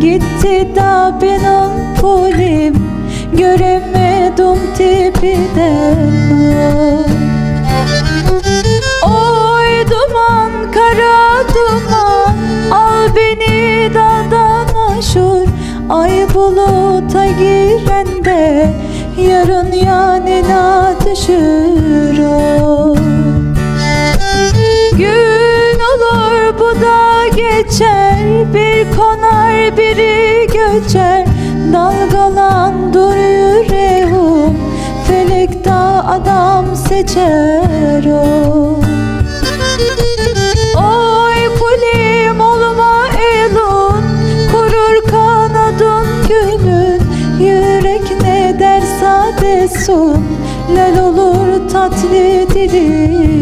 gitti da benim polim Göremedim tepeden Oy duman kara duman Al beni dağdan aşır Ay buluta girende Yarın yanına düşür o Gün olur bu da geçer biri göçer Dalgalandır yüreğim Felekte adam seçer o. Oy pulim olma elun Kurur kanadın gülün Yürek ne derse desin Lal olur tatlı dilin